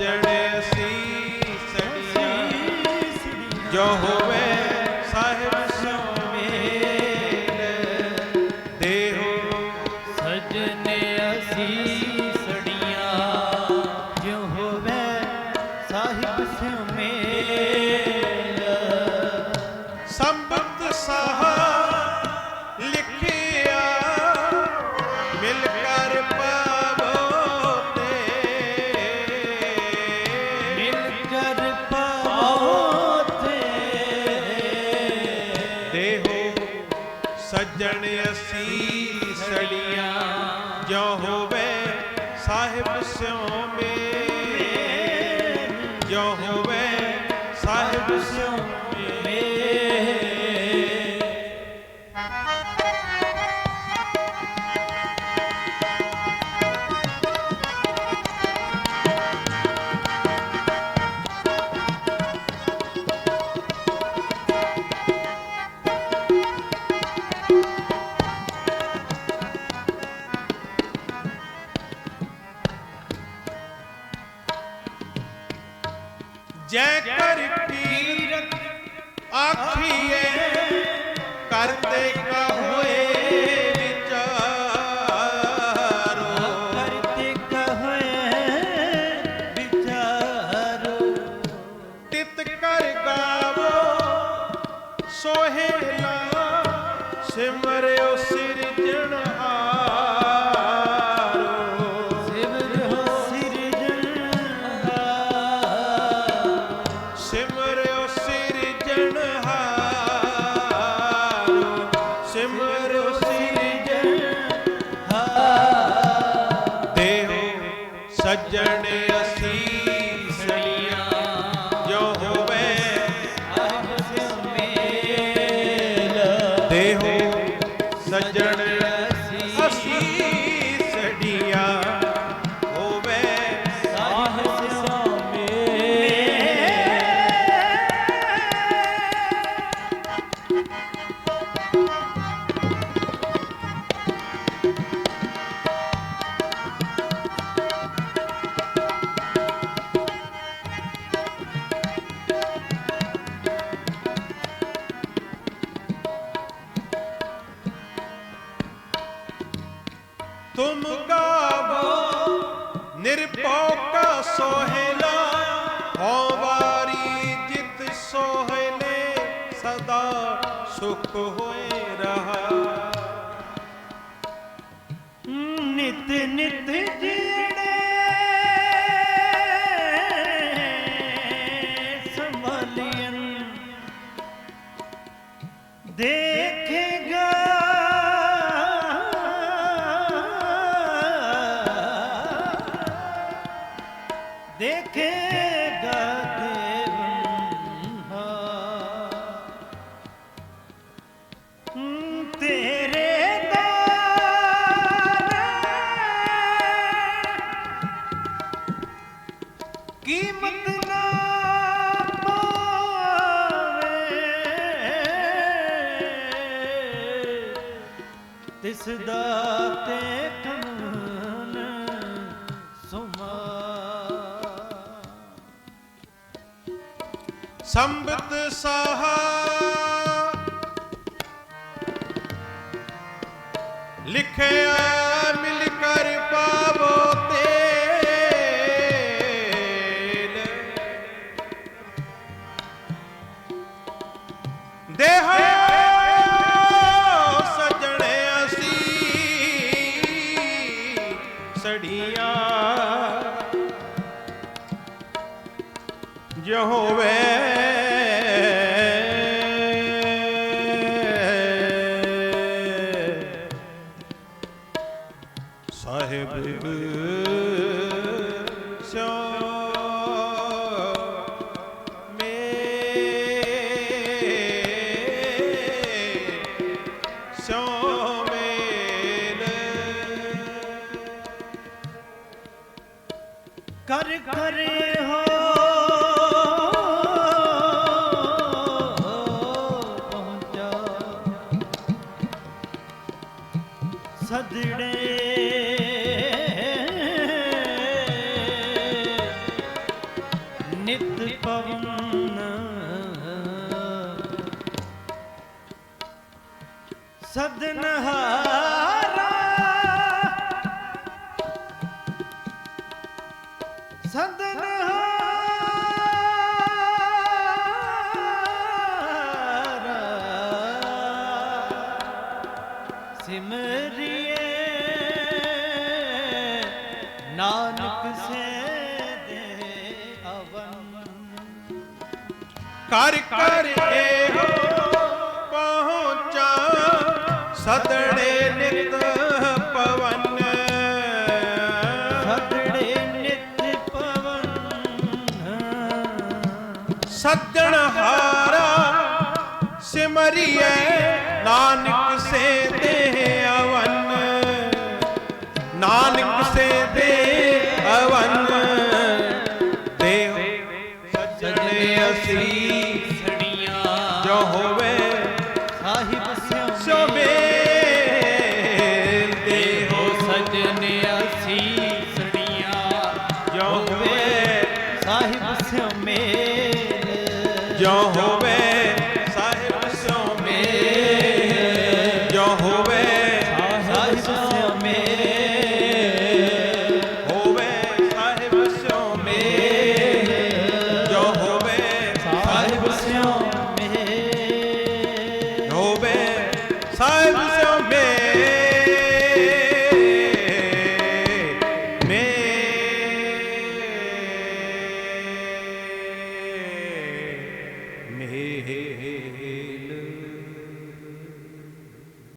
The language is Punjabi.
ਸਜਣ ਅਸੀਂ ਸੜੀਆਂ। ਜੋ ਹੋਵੇ ਅਸੀਂ ਸੜੀਆਂ ਜੋ ਹੋਵੇ ਸਾਹਿਬ ਸਿਉ ਕਰ ਕੀਰਤ ਆਖੀਏ ਕਰਤੇ ਕਾ ਹੋਏ ਵਿਚਾਰੋ। ਕਰਤੇ ਕਹੇ ਵਿਚਾਰੋ। ਤਿਤ ਕਰ ਗਾਵੋ ਸੋਹੇਲਾ ਸਿਮਰਿਓ ਸਿਰਜਣਹਾਰੋ ਸੱਜਣ ਅਸੀਂ ਸੜੀਆਂ ਜੋ ਹੋਵੇ ਦੇਹੋ ਸੱਜਣ ਅਸੀਂ ਸੜੀਆਂ ਤੁਮ ਗਾਵੋ ਨਿਰਭਉ ਕਾ ਸੋਹਿਲਾ ਹੋ ਵਾਰੀ ਜਿਤ ਸੋਹਿਲੇ ਸਦਾ ਸੁਖ ਹੋਏ ਰਹਾ ਨਿਤ ਨਿਤ ਜਿਹੜੇ ਦੇਖੇਗਾ ਦੇਵਨ ਤੇਰੇ ਦਾਰ ਕੀਮਤ ਨਾ ਪਾਵੇ। ਤਿਸ ਦਾ ਤੇ ਕਮਨ ਸੰਬਤ ਸਾਹਾ ਲਿਖਿਆ ਮਿਲ ਕਰ ਪਾਵੋ ਤੇਲ। ਦੇਹੋ ਸਜਣ ਅਸੀਂ ਸੜੀਆਂ ਜੋ ਹੋਵੇ ਕਰ ਕਰੇ ਹੋ ਸਿਮਰਿਏ। ਨਾਨਕ ਸੇ ਦੇ ਅਵਨ ਕਰ ਕਰ ਇਹੋ ਪਹੁੰਚਾ ਸਦੜੇ ਨਿਤ ਪਵਨ। ਸਤੜੇ ਨਿਤ ਪਵਨ। ਸੱਜਣ ਹਾਰਾ ਸਿਮਰਿਐ ਨਾਨਕ ਸੇ ਤੇ ਅਵਨ ਨਾਨਕ ਸੇ ਤੇ ਅਵਨ ਦੇਹ ਸਜਣੇ ਅਸੀ ਸੜੀਆਂ ਜੋ ਹੋਵੇ ਸਾਹਿਬ ਸਿਉ ਸੋਬੇ ਦੇਹੋ ਸਜਣੇ ਅਸੀ ਸੜੀਆਂ ਜੋ ਹੋਵੇ। ਸਾਹਿਬ ਸਿਉ ਮੇ